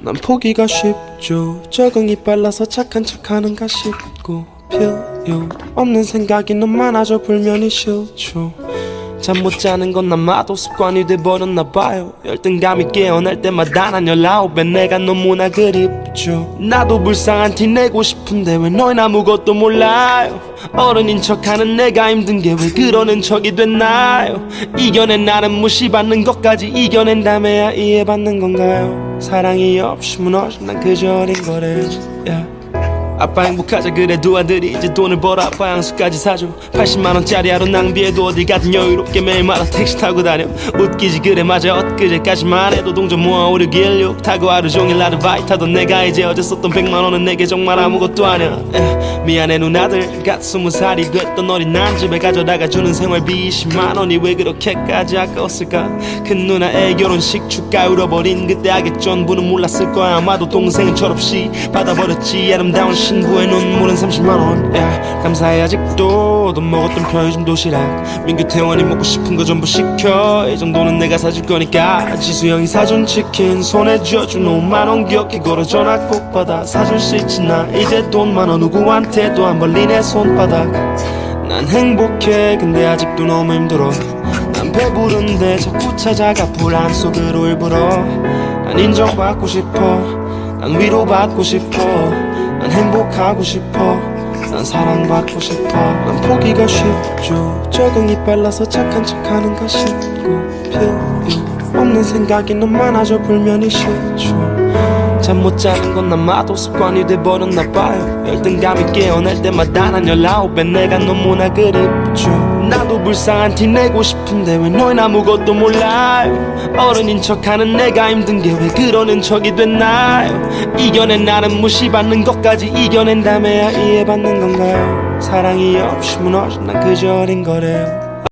난 포기가 쉽죠. 적응이 빨라서 착한 척하는가 싶고 필요 없는 생각이 너무 많아져 불면이 싫죠. 잠 못 자는 건 아마도 습관이 돼버렸나 봐요. 열등감이 깨어날 때마다 난 열아홉에 내가 너무나 그립죠. 나도 불쌍한 티 내고 싶은데 왜 너흰 아무것도 몰라요? 어른인 척하는 내가 힘든 게 왜 그러는 척이 됐나요? 이겨낸 나는 무시받는 것까지 이겨낸다며야 이해받는 건가요? 사랑이 없이 무너진 난 그저 어린 거래요 yeah. 아빠 행복하자. 그래도 아들이 이제 돈을 벌어. 아빠 향수까지 사줘. 80만원짜리 하루 낭비해도 어디 가든 여유롭게 매일마다 택시 타고 다녀. 웃기지 그래 맞아. 엊그제까지만 해도 동전 모아 오르길 욕 타고 하루 종일 아르바이트 하던 내가 이제 어제 썼던 100만원은 내게 정말 아무것도 에, 미안해 누나들. 갓 스무 살이 됐던 어린 난 집에 가져다가 주는 생활비 20만원이 왜 그렇게까지 아까웠을까? 큰 누나의 결혼식 축가 울어버린 그때 악의 전부는 몰랐을 거야. 아마도 동생은 철없이 받아버렸지. 아름다운 신부의 눈물은 30만원. 야 감사해. 아직도 돈 먹었던 편의점 도시락. 민규 태원이 먹고 싶은 거 전부 시켜. 이 정도는 내가 사줄 거니까. 지수형이 사준 치킨 손에 쥐어준 5만원 기억해. 걸어 전화 꼭 받아. 사줄 수 있지 나 이제 돈 많아. 누구한테도 안내 손바닥. 난 행복해. 근데 아직도 너무 힘들어. 난 배부른데 자꾸 찾아가. 불안 속으로 일부러. 난 인정받고 싶어. 난 위로받고 싶어 난 행복하고 싶어. 난 사랑받고 싶어. 난 포기가 쉽죠. 적응이 빨라서 착한 척하는가 싶고 필요 없는 생각이 너무 많아져 불면이 싫죠. 잠못 자는 건 아마도 습관이 돼버렸나 봐요. 열등감이 깨어날 때마다 난 열아홉에 내가 너무나 그립죠 나도 불쌍한 티 내고 싶은데 왜 너흰 아무것도 몰라요 어른인 척하는 내가 힘든 게 왜 그러는 척이 됐나요 이겨낸 나는 무시받는 것까지 이겨낸다며야 이해받는 건가요? 사랑이 없이 무너진 난 그저 어린 거래요